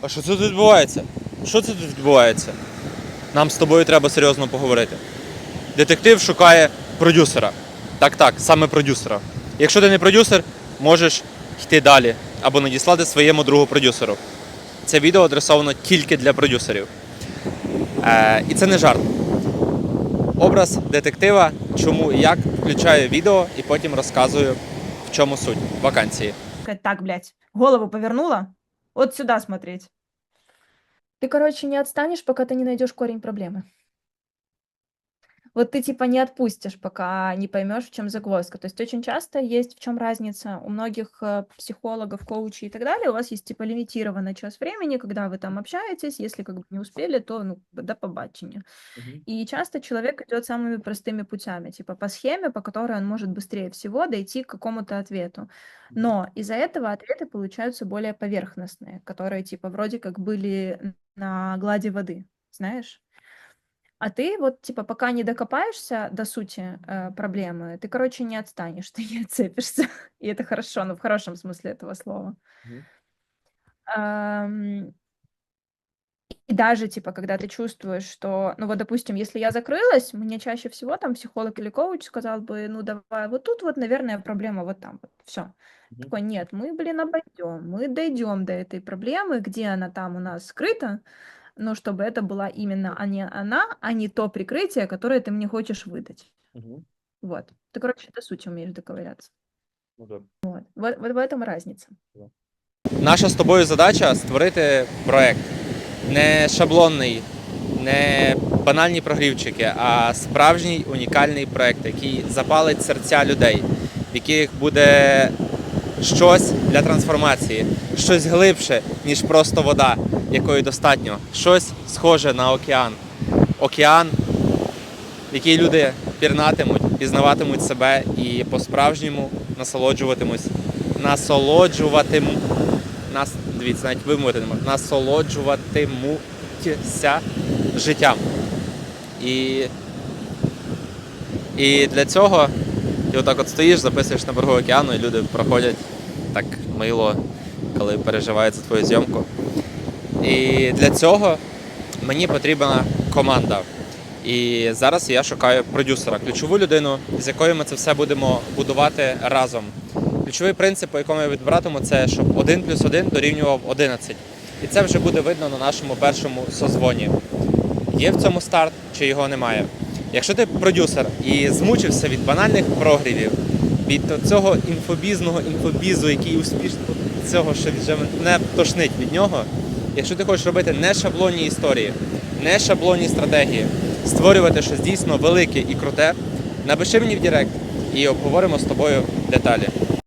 А що це тут відбувається? Що це тут відбувається? Нам з тобою треба серйозно поговорити. Детектив шукає продюсера. Так, так, саме продюсера. Якщо ти не продюсер, можеш йти далі або надіслати своєму другу продюсеру. Це відео адресовано тільки для продюсерів. Е, і це не жарт. Образ детектива, чому і як включаю відео і потім розказую, в чому суть вакансії. Так, блядь, голову повернула. Вот сюда смотреть. Ты, короче, не отстанешь, пока ты не найдешь корень проблемы. Вот ты типа не отпустишь, пока не поймешь, в чем загвоздка. То есть очень часто есть в чем разница. У многих э, психологов, коучей и так далее, у вас есть типа лимитированный час времени, когда вы там общаетесь. Если как бы не успели, то ну, до побачення. И часто человек идет самыми простыми путями, типа по схеме, по которой он может быстрее всего дойти к какому-то ответу. Но из-за этого ответы получаются более поверхностные, которые типа вроде как были на глади воды, знаешь? А ты вот типа пока не докопаешься до сути э, проблемы, ты, короче, не отстанешь, ты не отцепишься. И это хорошо, ну в хорошем смысле этого слова. Ам, и даже, типа, когда ты чувствуешь, что, ну вот, допустим, если я закрылась, мне чаще всего там психолог или коуч сказал бы, ну давай, вот тут вот, наверное, проблема вот там вот, все. Мгм. Такой, нет, мы, блин, обойдем, мы дойдем до этой проблемы, где она там у нас скрыта, но чтобы это была именно а не она, а не то прикрытие, которое ты мне хочешь выдать. Вот. Ты, короче, до сути умеешь доковыряться. Вот. Вот, вот в этом разница. Наша з тобою задача створити проект. Не шаблонний, не банальні прогрівчики, а справжній унікальний проект, який запалить серця людей, в яких буде щось для трансформації, щось глибше, ніж просто вода, якої достатньо, щось схоже на океан. Океан, який люди пірнатимуть, пізнаватимуть себе і по-справжньому насолоджуватимуть, насолоджуватимуть нас, дивіться, навіть вимовити не насолоджуватимуться життям. І, і для цього ти отак от стоїш, записуєш на берегу океану, і люди проходять так мило, коли переживають за твою зйомку. І для цього мені потрібна команда. І зараз я шукаю продюсера, ключову людину, з якою ми це все будемо будувати разом. Ключовий принцип, по якому я відбиратиму, це щоб 1 плюс 1 дорівнював 11. І це вже буде видно на нашому першому созвоні. Є в цьому старт чи його немає. Якщо ти продюсер і змучився від банальних прогрівів, від цього інфобізного інфобізу, який успішно цього, що вже не тошнить від нього. Якщо ти хочеш робити не шаблонні історії, не шаблонні стратегії, створювати щось дійсно велике і круте, напиши мені в Директ і обговоримо з тобою деталі.